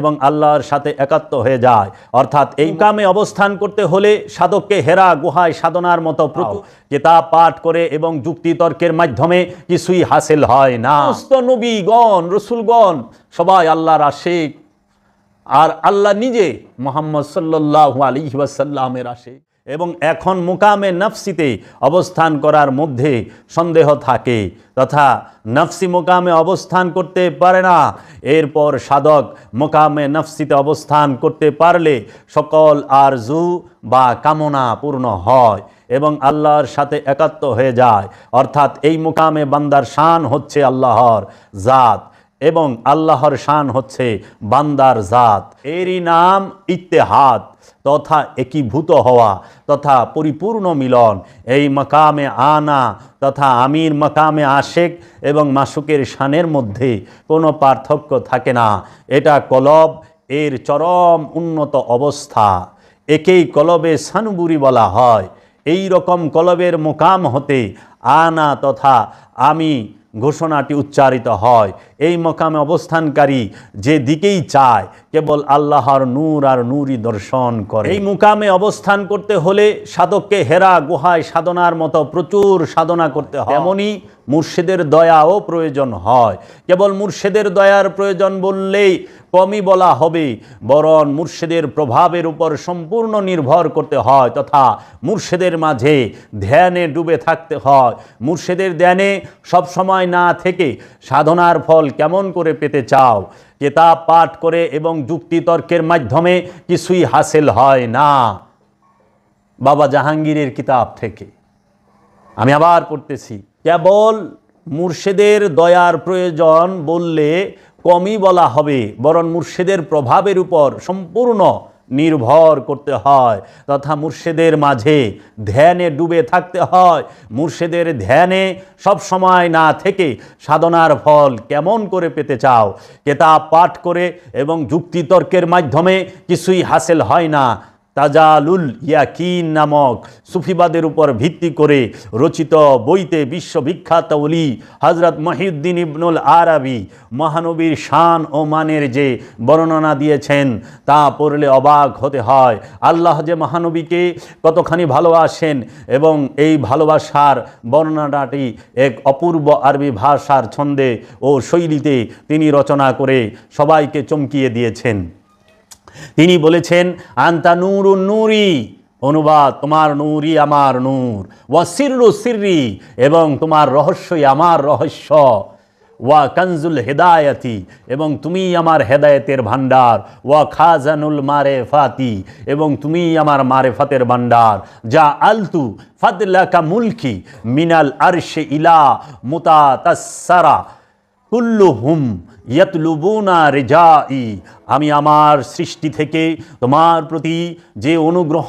এবং আল্লাহর সাথে একাত্ম হয়ে যায়। অর্থাৎ এই কামে অবস্থান করতে হলে সাধককে হেরা গুহায় সাধনার মতো কিতাব পাঠ করে এবং যুক্তিতর্কের মাধ্যমে কিছুই হাসিল হয় না। নবীগণ, রসুলগণ, সবাই আল্লাহর আশেখ আর আল্লাহ নিজে মোহাম্মদ সাল্লাহ আলি ওয়াসাল্লামের আসে এবং এখন মুকামে নফসিতে অবস্থান করার মধ্যে সন্দেহ থাকে। তথা নফসি মুকামে অবস্থান করতে পারে না। এরপর সাধক মুকামে নফসিতে অবস্থান করতে পারলে সকল আরজু বা কামনা পূর্ণ হয় এবং আল্লাহর সাথে একাত্ম হয়ে যায়। অর্থাৎ এই মুকামে বান্দার শান হচ্ছে আল্লাহর জাত। এবং আল্লাহর শান হচ্ছে বান্দার জাত। এরই নাম ইত্তেহাদ তথা একীভূত হওয়া তথা পরিপূর্ণ মিলন। এই মকামে আনা তথা আমির মকামে আশেক এবং মাসুকের শানের মধ্যে কোনো পার্থক্য থাকে না। এটা কলব, এর চরম উন্নত অবস্থা। একেই কলবে সানুবুরি বলা হয়। এই রকম কলবের মোকাম হতে আনা তথা আমি ঘোষণাটি উচ্চারিত হয়। এই মকামে অবস্থানকারী যে দিকেই চায়, কেবল আল্লাহর নূর আর নূরই দর্শন করে। এই মুকামে অবস্থান করতে হলে সাধককে হেরা, গুহায় সাধনার মতো প্রচুর সাধনা করতে হয়। এমনই মুর্শিদের দয়াও প্রয়োজন হয়। কেবল মুর্শিদের দয়ার প্রয়োজন বললেই কমই বলা হবে, বরং মুর্শিদের প্রভাবের উপর সম্পূর্ণ নির্ভর করতে হয় তথা মুর্শিদের মাঝে ধ্যানে ডুবে থাকতে হয়। মুর্শিদের ধ্যানে সব সময় না থেকে সাধনার ফল কেমন করে পেতে চাও? কেতাব পাঠ করে এবং যুক্তিতর্কের মাধ্যমে কিছুই হাসিল হয় না। বাবা জাহাঙ্গীরের কিতাব থেকে। আমি আবার পড়তেছি। কেবল মুর্শেদের দয়ার প্রয়োজন বললে কমই বলা হবে, বরং মুর্শেদের প্রভাবের উপর সম্পূর্ণ নির্ভর করতে হয়, তথা মুর্শেদের মাঝে ধ্যানে ডুবে থাকতে হয়। মুর্শেদের ধ্যানে সব সময় না থেকে সাধনার ফল কেমন করে পেতে চাও? কেতাব পাঠ করে এবং যুক্তিতর্কের মাধ্যমে কিছুই হাসিল হয় না। তাজালুল ইয়াকিন নামক সুফিবাদের উপর ভিত্তি করে রচিত বইতে বিশ্ববিখ্যাত অলি হজরত মহিউদ্দিন ইবনুল আরাবি মহানবীর শান ও মানের যে বর্ণনা দিয়েছেন, তা পড়লে অবাক হতে হয়। আল্লাহ যে মহানবীকে কতখানি ভালোবাসেন এবং এই ভালোবাসার বর্ণনাটি এক অপূর্ব আরবি ভাষার ছন্দে ও শৈলীতে তিনি রচনা করে সবাইকে চমকিয়ে দিয়েছেন। তিনি বলেছেন, আন্তা নূর নূরি, অনুবাদ, তোমার নূরই আমার নূর। ওয়া সিররু, এবং তোমার রহস্যই আমার রহস্য। ওয়া কানজুল হেদায়াতি, এবং তুমি আমার হেদায়তের ভান্ডার ওয়া খাজানুল মারে ফাতি এবং তুমি আমার মারেফাতের ভান্ডার যা আলতু ফাদলাকা মুলকি মিনাল আরশে ইলা মুতা তাসারা কুল্লুহুম ইয়াতলুবুনা রেজাই। আমি আমার সৃষ্টি থেকে তোমার প্রতি যে অনুগ্রহ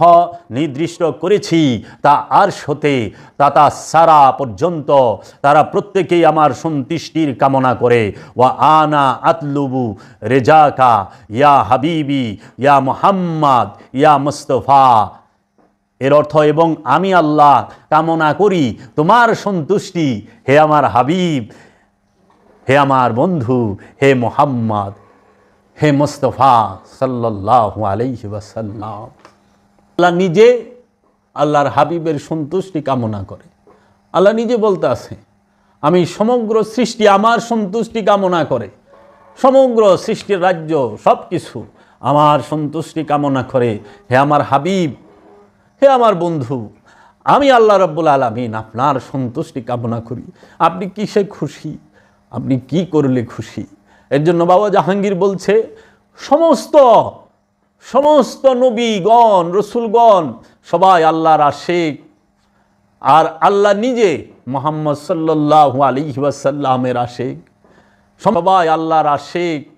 নির্দিষ্ট করেছি, তা আর হতে তাতা সারা পর্যন্ত তারা প্রত্যেকেই আমার সন্তুষ্টির কামনা করে। ওয়া আনা আতলুবু রেজাকা, ইয়া হাবিবি, ইয়া মোহাম্মদ, ইয়া মুস্তফা। এর অর্থ, এবং আমি আল্লাহ কামনা করি, তোমার সন্তুষ্টি, হে আমার হাবিব হে আমার বন্ধু, হে মোহাম্মদ, হে মোস্তফা সাল্লাহ আলাইহি ওয়াসাল্লাম। আল্লাহ নিজে আল্লাহর হাবিবের সন্তুষ্টি কামনা করে। আল্লাহ নিজে বলতে আছে, আমি সমগ্র সৃষ্টি আমার সন্তুষ্টি কামনা করে। সমগ্র সৃষ্টির রাজ্য সব কিছু আমার সন্তুষ্টি কামনা করে। হে আমার হাবিব, হে আমার বন্ধু, আমি আল্লাহ রব্বুল আলমিন আপনার সন্তুষ্টি কামনা করি। আপনি কিসে খুশি? আপনি কি করলে খুশি? এর জন্য বাবা জাহাঙ্গীর বলছে, সমস্ত সমস্ত নবীগণ, রসুলগণ, সবাই আল্লাহর আশেক। আর আল্লাহ নিজে মোহাম্মদ সাল্লাহ আলী ওয়াসাল্লামের আশেক। সবাই আল্লাহর আশেক।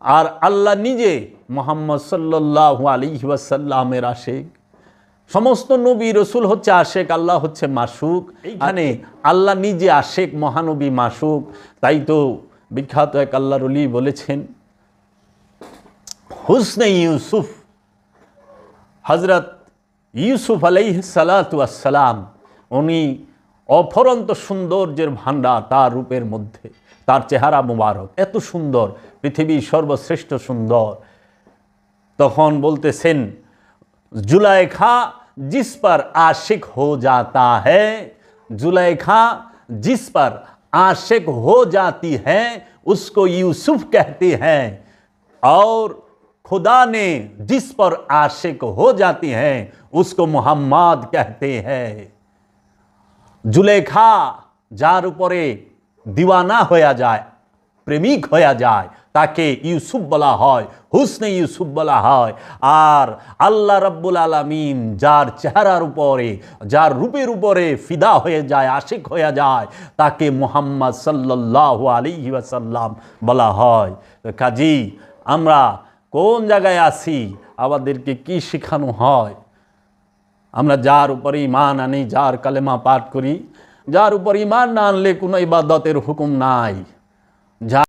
আর আল্লাহ নিজে মোহাম্মদ সাল্লাহ আলী ওয়াসাল্লামের আশেক। সমস্ত নবী রসুল হচ্ছে আশেক আল্লাহ হচ্ছে মাসুক। এইখানে আল্লাহ নিজে আশেক মহানবী মাসুক। তাই তো বিখ্যাত এক আল্লাহর অলি বলেছেন হুসনে ইউসুফ হজরত ইউসুফ আলাইহ সালাতাম উনি অফরন্ত সৌন্দর্যের ভাণ্ডার তার রূপের মধ্যে। তার চেহারা মুবারক এত সুন্দর পৃথিবীর সর্বশ্রেষ্ঠ সুন্দর। তখন বলতেছেন जुलेखा जिस पर आशिक हो जाता है, जुलेखा जिस पर आशिक हो जाती है, उसको यूसुफ कहते हैं। और खुदा ने जिस पर आशिक हो जाती है, उसको मोहम्मद कहते हैं। जुलेखा जार पर दीवाना होया जाए, प्रेमिक होया जाए তাকে ইউসুফ বলা হয়, হুসনে ইউসুফ বলা হয়। আর আল্লাহ রাব্বুল আলামিন যার চেহারার উপরে, যার রূপের উপরে ফিদা হয়ে যায়, আশিক হয়ে যায়, তাকে মোহাম্মদ সাল্লাহ আলী ওয়াসাল্লাম বলা হয়। কাজী, আমরা কোন জায়গায় আসি আমাদেরকে কি শেখানো হয়? আমরা যার উপরে ইমান আনি, যার কালেমা পাঠ করি, যার উপর ইমান না আনলে কোনো ইবাদতের হুকুম নাই। যা